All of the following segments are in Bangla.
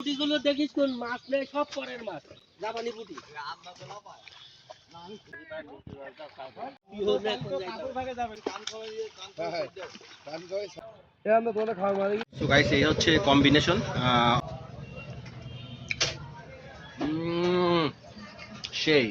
পুটিগুলো দেখিস কোন মাছ নেই সব পরের মাছ। জাপানি পুটি কম্বিনেশন সেই।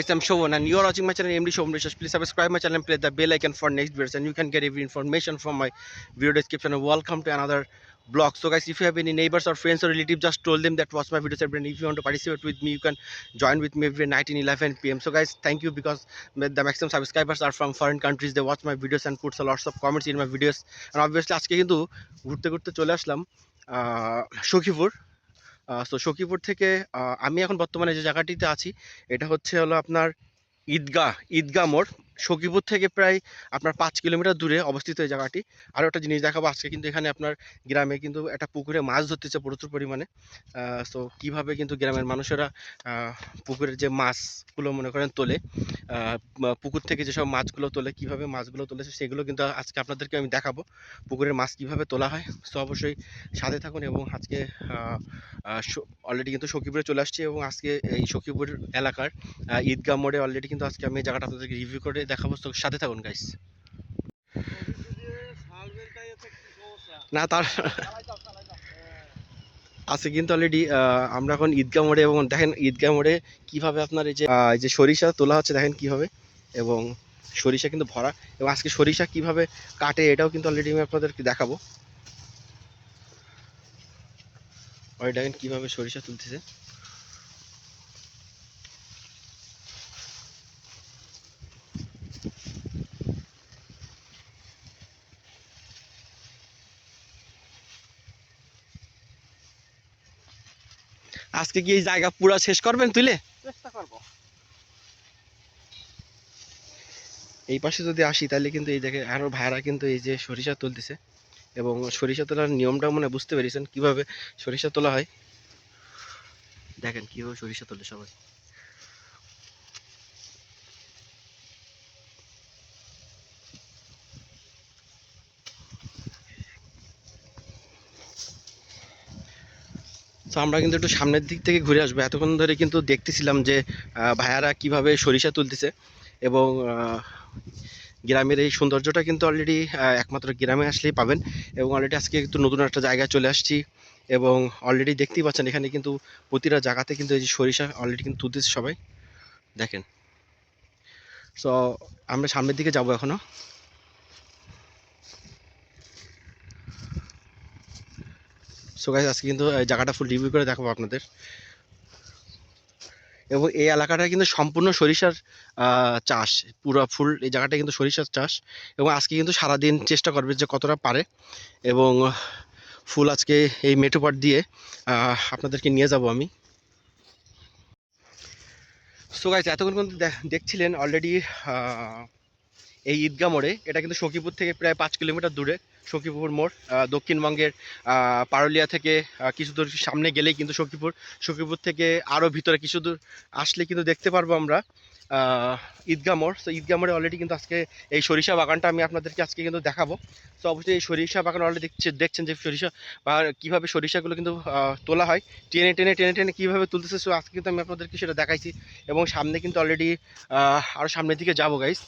Guys, I'm Shovan and you're watching my channel MD Shovan Research. Please subscribe my channel and press the bell icon for next videos and you can get every information from my video description. Welcome to another blog. So guys, if you have any neighbors or friends or relatives, just told them that watch my videos and if you want to participate with me, you can join with me every night in 11 p.m. So guys, thank you because the maximum subscribers are from foreign countries. They watch my videos and puts a lots of comments in my videos. And obviously আজকে কিন্তু ঘুরতে ঘুরতে চলে আসলাম সখীপুর সো সখীপুর থেকে আমি এখন বর্তমানে যে জায়গাটিতে আছি, এটা হচ্ছে হলো আপনার ঈদগাহ ঈদগাহ মোড়। সখীপুর থেকে প্রায় আপনার পাঁচ কিলোমিটার দূরে অবস্থিত এই জায়গাটি। আরও একটা জিনিস দেখাবো, আজকে কিন্তু এখানে আপনার গ্রামে কিন্তু একটা পুকুরে মাছ ধরতেছে প্রচুর পরিমাণে। সো কীভাবে কিন্তু গ্রামের মানুষেরা পুকুরের যে মাছগুলো মনে করেন তোলে পুকুর থেকে যেসব মাছগুলো তোলে, কীভাবে মাছগুলো তোলে সেগুলো কিন্তু আজকে আপনাদেরকে আমি দেখাবো। পুকুরের মাছ কীভাবে তোলা হয় সো অবশ্যই সাথে থাকুন এবং আজকে অলরেডি কিন্তু সখীপুরে চলে আসছি এবং আজকে এই সখীপুর এলাকার ঈদগাহ মোড়ে অলরেডি কিন্তু আজকে আমি জায়গাটা আপনাদেরকে রিভিউ করে দেখাবো, তো সাথে থাকুন গাইস না, তার আছে কিন্তু অলরেডি আমরা এখন ঈদগাহ মোড়ে এবং দেখেন ঈদগাহ মোড়ে কীভাবে আপনার এই যে যে সরিষা তোলা হচ্ছে, দেখেন কীভাবে? এবং সরিষা কিন্তু ভরা। এবং আজকে সরিষা কীভাবে কাটে, এটাও কিন্তু অলরেডি আমি আপনাদেরকে দেখাবো। দেখেন কীভাবে সরিষা তুলতেছে। আজকে কি এই জায়গা পুরো শেষ করবেন তুলে চেষ্টা করব। এই পাশে যদি আসি তাহলে কিন্তু এই জায়গায় আরও ভাইরা কিন্তু এই যে সরিষা তুলতেছে। এবং সরিষা তোলার নিয়মটা মনে বুঝতে পেরেছেন কীভাবে সরিষা তোলা হয়? দেখেন কীভাবে সরিষা তোলে সবাই। তো আমরা কিন্তু একটু সামনের দিক থেকে ঘুরে আসব। এতক্ষণ ধরে কিন্তু দেখতেছিলাম যে ভাইয়ারা কীভাবে সরিষা তুলতেছে এবং গ্রামের এই সৌন্দর্যটা কিন্তু অলরেডি একমাত্র গ্রামে আসলেই পাবেন এবং অলরেডি আজকে একটু নতুন একটা জায়গায় চলে আসছি এবং অলরেডি দেখতেই পাচ্ছেন এখানে কিন্তু প্রতিটা জায়গাতে কিন্তু এই যে সরিষা অলরেডি কিন্তু তুলতেছে সবাই। দেখেন। সো আমরা সামনের দিকে যাব এখনও। সো গাইজ আজকে কিন্তু জায়গাটা ফুল রিভিউ করে দেখাবো আপনাদের। এবং এই এলাকাটা কিন্তু সম্পূর্ণ সরিষার চাষ। পুরো ফুল এই জায়গাটা কিন্তু সরিষার চাষ। এবং আজকে কিন্তু সারাদিন চেষ্টা করবে যে কতটা পারে। এবং ফুল আজকে এই মেঠোপাট দিয়ে আপনাদেরকে নিয়ে যাব আমি। সো গাইজ এতক্ষণ কিন্তু দেখছিলেন অলরেডি এই ঈদগাহ মোড়ে, এটা কিন্তু সখীপুর থেকে প্রায় পাঁচ কিলোমিটার দূরে, সখীপুর মোড় দক্ষিণবঙ্গের পারুলিয়া থেকে কিছু দূর সামনে গেলেই কিন্তু সখীপুর সখীপুর থেকে আরও ভিতরে কিছু দূর আসলে কিন্তু দেখতে পারব আমরা ঈদগাহ মোড়। তো ঈদগাহ মোড়ে অলরেডি কিন্তু আজকে এই সরিষা বাগানটা আমি আপনাদেরকে আজকে কিন্তু দেখাবো। তো অবশ্যই এই সরিষা বাগান অলরেডি দেখছে, দেখছেন যে সরিষা বা কীভাবে সরিষাগুলো কিন্তু তোলা হয়। টেনে টেনে টেনে টেনে কীভাবে তুলতেছে সো আজকে কিন্তু আমি আপনাদেরকে সেটা দেখাইছি। এবং সামনে কিন্তু অলরেডি আরও সামনের দিকে যাব গাইস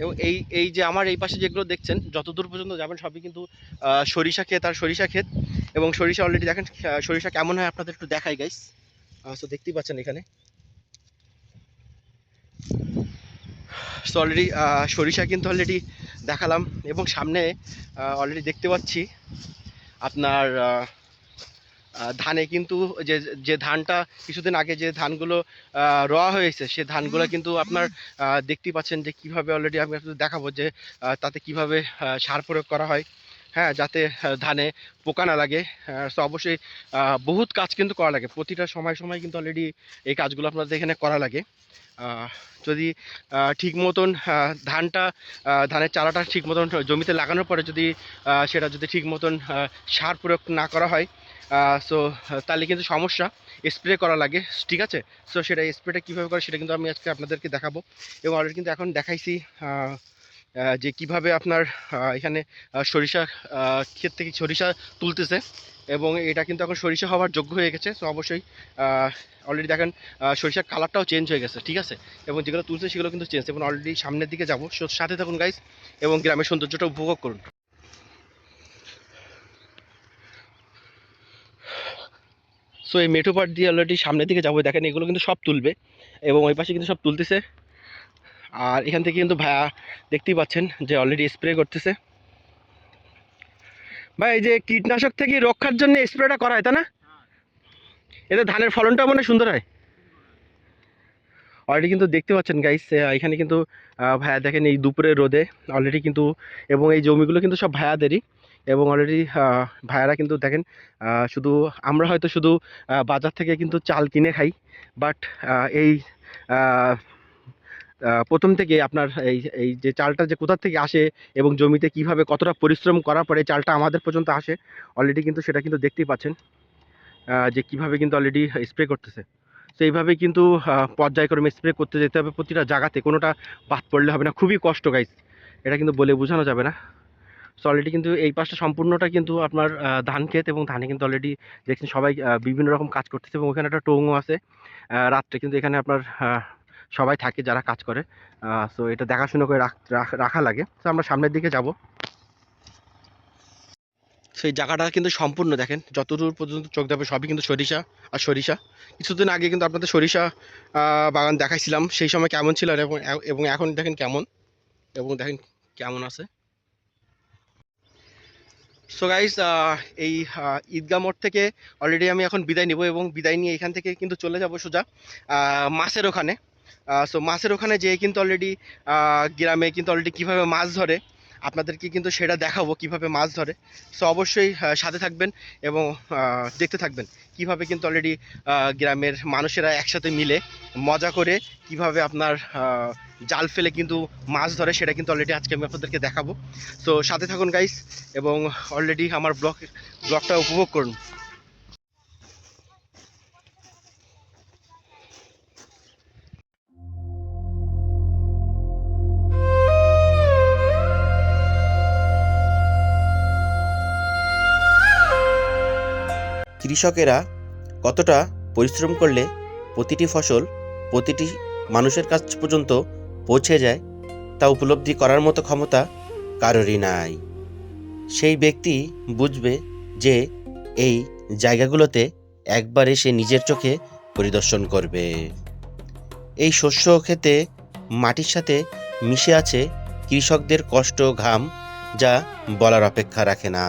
এবং এই এই যে আমার এই পাশে যেগুলো দেখছেন, যতদূর পর্যন্ত যাবেন সবই কিন্তু সরিষা ক্ষেত আর সরিষা ক্ষেত। এবং সরিষা অলরেডি দেখেন সরিষা কেমন হয় আপনাদের একটু দেখাই গাইস সো দেখতেই পাচ্ছেন এখানে। সো অলরেডি সরিষা কিন্তু অলরেডি দেখালাম এবং সামনে অলরেডি দেখতে পাচ্ছি আপনার ধানে কিন্তু যে যে ধানটা কিছুদিন আগে যে ধানগুলো রোয়া হয়েছে সে ধানগুলো কিন্তু আপনার আহ, দেখতেই পাচ্ছেন যে কীভাবে অলরেডি আমি আপনাদের দেখাবো যে তাতে কীভাবে সার প্রয়োগ করা হয়। হ্যাঁ যাতে ধানে পোকা না লাগে। সো অবশ্যই বহুত কাজ কিন্তু করা লাগে। প্রতিটা সময় সময় কিন্তু অলরেডি এই কাজগুলো আপনাদের এখানে করা লাগে। যদি ঠিক মতন ধানটা ধানের চারাটা ঠিক মতন জমিতে লাগানোর পরে যদি সেটা যদি ঠিক মতন সার প্রয়োগ না করা হয় সো তাহলে কিন্তু সমস্যা। স্প্রে করা লাগে, ঠিক আছে? সো সেটা স্প্রেটা কীভাবে করে, সেটা কিন্তু আমি আজকে আপনাদেরকে দেখাবো। এবং অলরেডি কিন্তু এখন দেখাইছি যে কীভাবে আপনার এখানে সরিষা ক্ষেত থেকে সরিষা তুলতেছে। এবং এটা কিন্তু এখন সরিষা হওয়ার যোগ্য হয়ে গেছে। সো অবশ্যই অলরেডি দেখেন সরিষার কালারটাও চেঞ্জ হয়ে গেছে, ঠিক আছে? এবং যেগুলো তুলছে, সেগুলো কিন্তু চেঞ্জ এবং অলরেডি সামনের দিকে যাব। সাথে থাকুন গাইস এবং গ্রামের সৌন্দর্যটা উপভোগ করুন। সো এই মেঠো পাট দিয়ে অলরেডি সামনের দিকে যাব। দেখেন, এগুলো কিন্তু সব তুলবে এবং ওই পাশে কিন্তু সব তুলতেছে। আর এখান থেকে কিন্তু ভাইয়া দেখতেই পাচ্ছেন যে অলরেডি স্প্রে করতেছে। ভাই, এই যে কীটনাশক থেকে রক্ষার জন্য স্প্রেটা করা হয় তাই না? এতে ধানের ফলনটা মনে সুন্দর হয়। অলরেডি কিন্তু দেখতে পাচ্ছেন গাইস এখানে কিন্তু ভাইয়া দেখেন এই দুপুরের রোদে অলরেডি কিন্তু, এবং এই জমিগুলো কিন্তু সব ভাইয়াদেরই। এবং অলরেডি ভাইয়ারা কিন্তু দেখেন শুধু আমরা হয়তো শুধু বাজার থেকে কিন্তু চাল কিনে খাই বাট এই প্রথম থেকে আপনার এই এই যে চালটা যে কোথা থেকে আসে এবং জমিতে কীভাবে কতটা পরিশ্রম করার পরে চালটা আমাদের পর্যন্ত আসে অলরেডি কিন্তু সেটা কিন্তু দেখতেই পাচ্ছেন যে কীভাবে কিন্তু অলরেডি স্প্রে করতেছে। তো কিন্তু পর্যায়ক্রমে স্প্রে করতে যেতে হবে প্রতিটা জায়গাতে, কোনোটা বাদ পড়লে হবে না, খুবই কষ্ট গাইস এটা কিন্তু বলে বোঝানো যাবে না। সো অলরেডি কিন্তু এই পাশটা সম্পূর্ণটা কিন্তু আপনার ধান ক্ষেত এবং ধানে কিন্তু অলরেডি দেখছেন সবাই বিভিন্ন রকম কাজ করতেছে এবং ওখানে একটা টৌঙও আছে। রাত্রে কিন্তু এখানে আপনার সবাই থাকে যারা কাজ করে। সো এটা দেখাশোনা করে রাখ- লাগে। তো আমরা সামনের দিকে যাব। সেই জায়গাটা কিন্তু সম্পূর্ণ দেখেন, যতদূর পর্যন্ত চোখ যাবে সবই কিন্তু সরিষা আর সরিষা। কিছুদিন আগে কিন্তু আপনাদের সরিষা বাগান দেখাইছিলাম। সেই সময় কেমন ছিল এবং এবং এখন দেখেন কেমন। এবং দেখেন কেমন আছে। সো গাইস এই ঈদগাহ মোড় থেকে অলরেডি আমি এখন বিদায় নিব এবং বিদায় নিয়ে এখান থেকে কিন্তু চলে যাব সোজা মাছের ওখানে। সো মাছের ওখানে যেয়ে কিন্তু অলরেডি গ্রামে কিন্তু অলরেডি কীভাবে মাছ ধরে আপনাদেরকে কিন্তু সেটা দেখাবো কীভাবে মাছ ধরে। সো অবশ্যই সাথে থাকবেন এবং দেখতে থাকবেন কীভাবে কিন্তু অলরেডি গ্রামের মানুষেরা একসাথে মিলে মজা করে কীভাবে আপনার জাল ফেলে কিন্তু মাছ ধরে, সেটা কিন্তু অলরেডি আজকে আমি আপনাদেরকে দেখাবো। সো সাথে থাকুন গাইস এবং অলরেডি আমার ব্লগ, ব্লগটা উপভোগ করুন। কৃষকেরা কতটা পরিশ্রম করলে প্রতিটি ফসল প্রতিটি মানুষের কাছ পর্যন্ত পৌঁছে যায় তা উপলব্ধি করার মতো ক্ষমতা কারোরই নাই। সেই ব্যক্তি বুঝবে যে এই জায়গাগুলোতে একবার এসে নিজের চোখে পরিদর্শন করবে। এই শস্য খেতে মাটির সাথে মিশে আছে কৃষকদের কষ্ট ঘাম যা বলার অপেক্ষা রাখে না।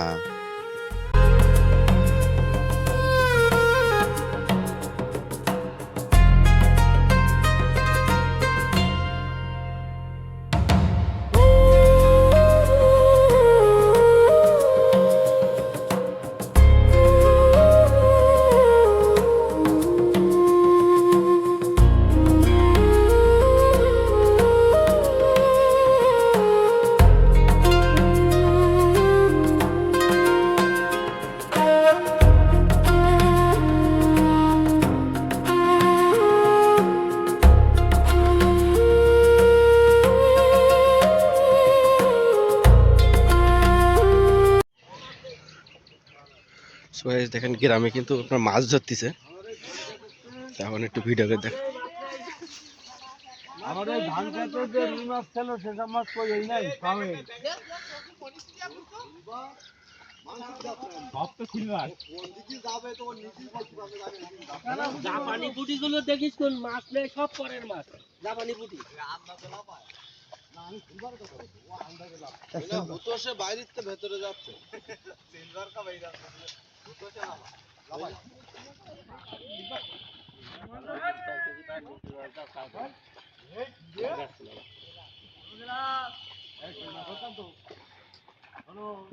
গ্রামে কিন্তু আপনার মাছ ধরতেছে। এখন একটু ভিডিও করে দেখ। আমাদের ধান খেতে যে রুই মাছ ছিল সেসব মাছ কই নাই পাবে। জাপানি পুটি গুলো দেখিস কোন মাছ নেই সব পরের মাছ। জাপানি ভেতরে যাচ্ছে।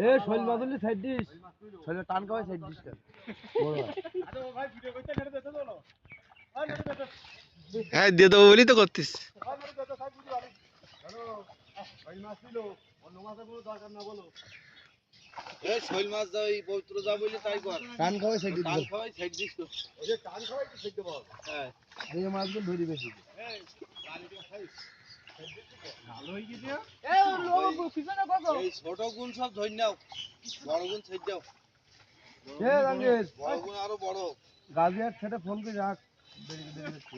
এ শৈল মাদুলি সাইড দিস শৈল টান খাওয়াই সাইড দিস হ্যাঁ দিয়ে দেবো বলি তো করতিস। এই শৈল মাছ দাও এই পবিত্র যা বলি তাই কর। টান খাওয়াই সাইড টান খাওয়াই সাইড দিস তো হ্যাঁ। এই মাছগুলো ধরি বেশি। এই ছোট গুণ সব ধরে নাও বড় গুণ সাইড দাও। বড় গুণ আরও বড়। গাজিয়ার ছেড়ে ফোন করে রাখ। দেরি দেরি হচ্ছে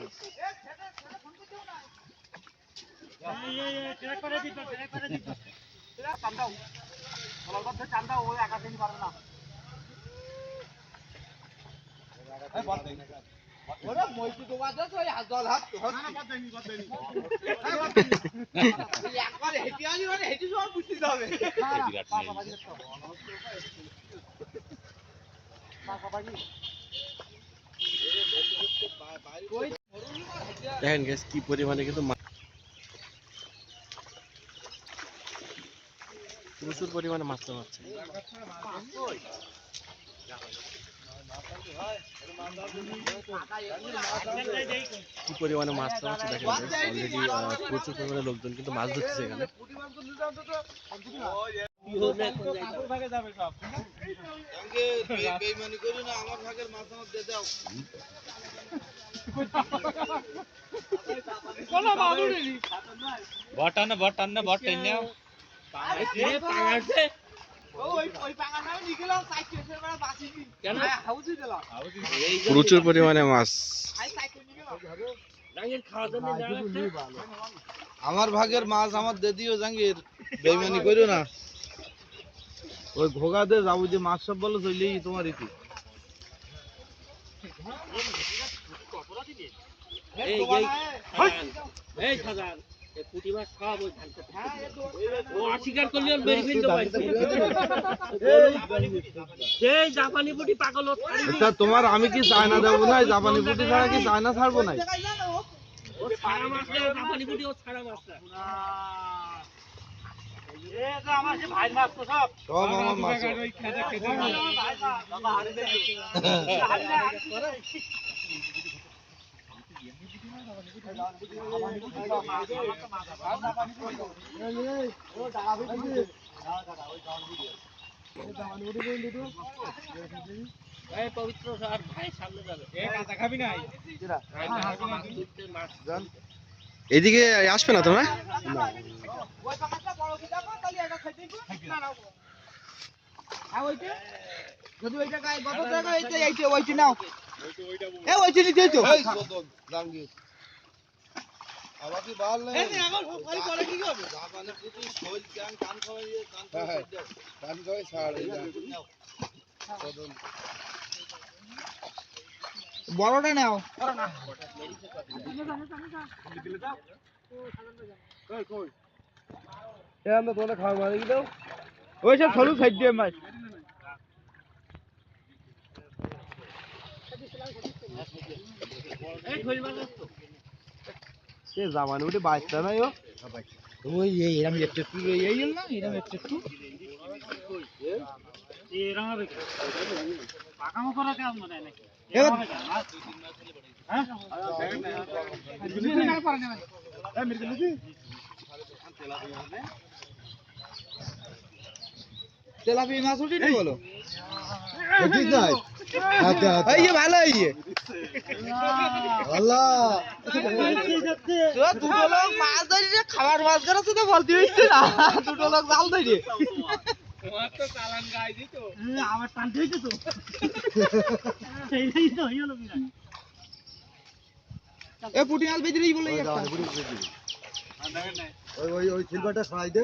দেখেন গ্যাস কি পরিমাণে কিন্তু প্রচুর পরিমাণে মাছ মারছে কি পরিমাণে মাছ মারছে দেখেন অলরেডি প্রচুর পরিমাণে লোকজন কিন্তু মাছ ধরতেছে এখানে সঙ্গে বে- বেইমানি করি আমার ভাগের মাছ আমার দিয়ে দাও প্রচুর পরিমাণে মাছ আমার ভাগের মাছ আমার দিয়ে দিও জাঙ্গির বেইমানি করিও না ওই ঘোগা দে যাব যে মাছ সব বলো চলেই তোমার ইতি এই সাজান এই তোমার আমি কি চায়না দেবো না জাপানি পুটি ছাড়া কি চায়না ছাড়বো না। সব আমার মাছ পবিত্র আর ভাই সামনে যাবে। মাছ এদিকে আসবে না তোমরা এই সদন, জাঙ্গির। আবার কি বাল নেই? জাপানি পুঁটি, শৈল, ক্যাং, কান খাওয়াইয়ে, কান খাওয়াই দাও। নাও। সদন। বড়টা নাও ওই সব সরু সাইড দিয়ে মাছ সে জামানি উঠে বাঁচতে নাই ও ওই এই এরম একটু একটু এই এই না এরম একটু একটু মনে হয় হ্যাঁ তেলাপি মাছ উঠি বলো ভালো এই যে। আল্লাহ। দুটো লোক মাছ ধরে খাবার মাছ করাচ্ছে তো হচ্ছে না। দুটো লোক জাল ধরে। আমার টানতে হয়েছে তো সেইটাই তো গেল এ পুটি বেঁধে বলে একটা। ওই ওই ওই সিলভারটা সরাই দে।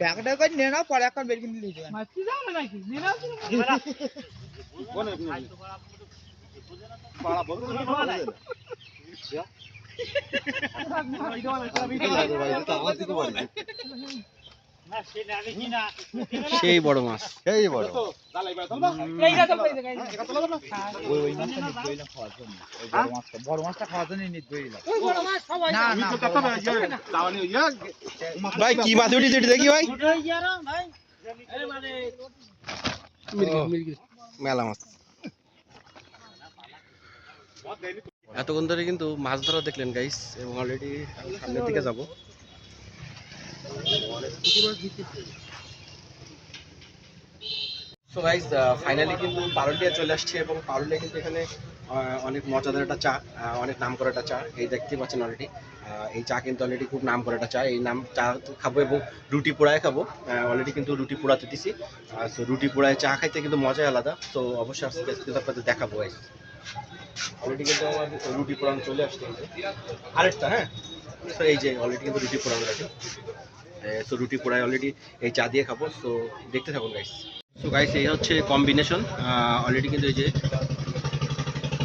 এখন বের কিনে দিতে না সেটা আমি কিনা বড় মাছ এই বড় ওই ওই মাছটা নিতে গেলাম খাওয়ার জন্য ওই বড়। মাছটা বড় মাছটা নিতে গেলাম না না বড় ভাই কি মাছ উঠি এটা দেখি ভাই। মানে মেলা মাছ। এতক্ষণ ধরে কিন্তু মাছ ধরা দেখলেন গাইস এবং অলরেডি সামনের দিকে যাব। সো গাইস ফাইনালি কিন্তু পারুলিয়া চলে আসছে এবং পারুলিয়া কিন্তু এখানে অনেক মজাদার একটা চা অনেক নাম করা একটা চা, এই দেখতে পাচ্ছেন অলরেডি এই চা কিন্তু অলরেডি খুব নাম করা একটা চা, এই নাম চা খাব এবং রুটি পোড়ায় খাব। অলরেডি কিন্তু রুটি পোড়াতে দিছি। সো রুটি পোড়ায় চা খাইতে কিন্তু মজাই আলাদা। তো অবশ্যই আজকে কিন্তু দেখাবো অলরেডি কিন্তু আমার রুটি পোড়ানো চলে আসছে আরেকটা হ্যাঁ? তো এই যে অলরেডি কিন্তু রুটি পোড়ানো আছে তো রুটি পোড়ায় অলরেডি এই চা দিয়ে খাব তো দেখতে থাকুন গাইস সো গাইস এই হচ্ছে কম্বিনেশন অলরেডি কিন্তু এই যে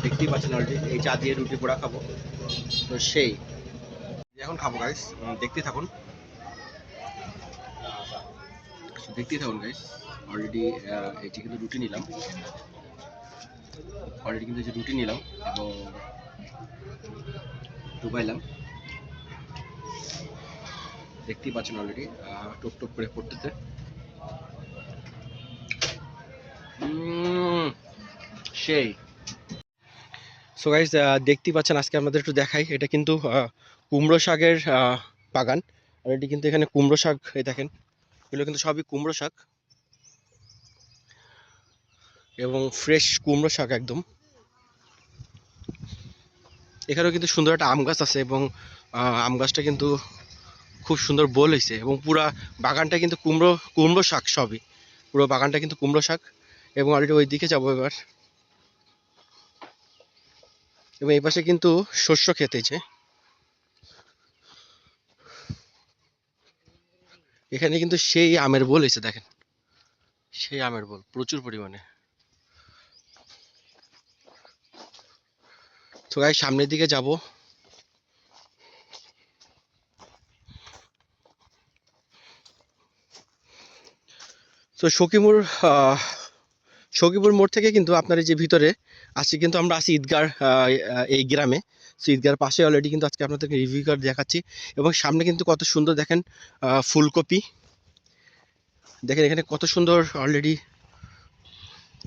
দেখতেই পাচ্ছেন অলরেডি এই চা দিয়ে রুটি পোড়া খাব। তো সেই, এখন খাব গাইস দেখতেই থাকুন। দেখতেই থাকুন গাইস অলরেডি যে কিন্তু রুটি নিলাম। অলরেডি কিন্তু যে রুটি নিলাম এবং ডুবাইলাম। দেখতেই পাচ্ছেন অলরেডি টুক টুক করে পড়তেছে। সেই। সো গাইজ দেখতেই পাচ্ছেন, আজকে আমাদের একটু দেখাই। এটা কিন্তু কুমড়ো শাকের বাগান। অলরেডি কিন্তু এখানে কুমড়ো শাক, এই দেখেন, এগুলো কিন্তু সবই কুমড়ো শাক। এবং ফ্রেশ কুমড়ো শাক একদম। এখানেও কিন্তু সুন্দর একটা আম গাছ আছে এবং আম গাছটা কিন্তু খুব সুন্দর বোল হয়েছে এবং পুরা বাগানটা কিন্তু কুমড়ো কুমড়ো শাক সবই। পুরো বাগানটা কিন্তু কুমড়ো শাক এবং অলরেডি ওই দিকে যাব এবার। এবং এই পাশে কিন্তু শস্য খেতেছে এখানে কিন্তু সেই আমের বোল হয়েছে দেখেন। সেই আমের বোল, প্রচুর পরিমাণে। তো গাই সামনের দিকে যাব। তো সকিমুর আহ, সকিপুর মোড় থেকে কিন্তু আপনার এই যে ভিতরে আজকে কিন্তু আমরা আছি ঈদগার এই গ্রামে। সো ঈদগার পাশে অলরেডি কিন্তু আজকে আপনাদেরকে রিভিউ করে দেখাচ্ছি এবং সামনে কিন্তু কত সুন্দর দেখেন ফুলকপি। দেখেন এখানে কত সুন্দর অলরেডি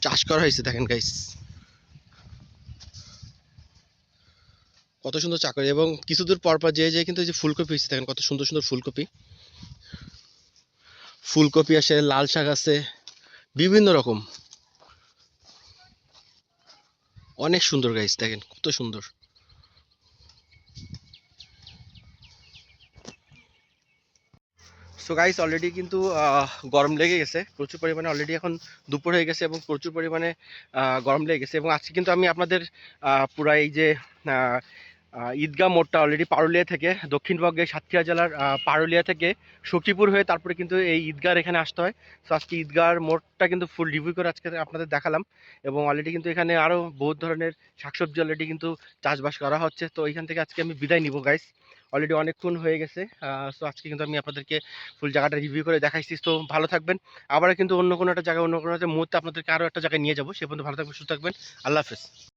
চাষ করা হয়েছে দেখেন গাইস কত সুন্দর চাকরি এবং কিছু দূর পর পর যেয়ে যে কিন্তু এই যে ফুলকপি হয়েছে দেখেন কত সুন্দর সুন্দর ফুলকপি। ফুলকপি আছে লাল শাক আছে, বিভিন্ন রকম। অনেক সুন্দর গাইস দেখেন, কত সুন্দর। সো গাইস অলরেডি কিন্তু গরম লেগে গেছে। প্রচুর পরিমাণে অলরেডি এখন দুপুর হয়ে গেছে এবং প্রচুর পরিমাণে গরম লেগে গেছে। এবং আজকে কিন্তু আমি আপনাদের পুরা এই যে ঈদগাহ মোড়টা অলরেডি পারুলিয়া থেকে দক্ষিণবঙ্গে সাতক্ষীরা জেলার পারুলিয়া থেকে সখীপুর হয়ে তারপরে কিন্তু এই ঈদগার এখানে আসতে হয়। সো আজকে ঈদগার মোড়টা কিন্তু ফুল রিভিউ করে আজকে আপনাদের দেখালাম। এবং অলরেডি কিন্তু এখানে আরও বহুত ধরনের শাকসবজি অলরেডি কিন্তু চাষবাস করা হচ্ছে। তো এখান থেকে আজকে আমি বিদায় নিব গাইস অলরেডি অনেকক্ষণ হয়ে গেছে। সো আজকে কিন্তু আমি আপনাদেরকে ফুল জায়গাটা রিভিউ করে দেখাইছি। তো ভালো থাকবেন। আবার কিন্তু অন্য কোনো একটা জায়গায়, অন্য কোনো একটা মুহূর্তে আপনাদেরকে আরও একটা জায়গায় নিয়ে যাব। সে পর্যন্ত ভালো থাকবেন, সুস্থ থাকবেন। আল্লাহ হাফেজ।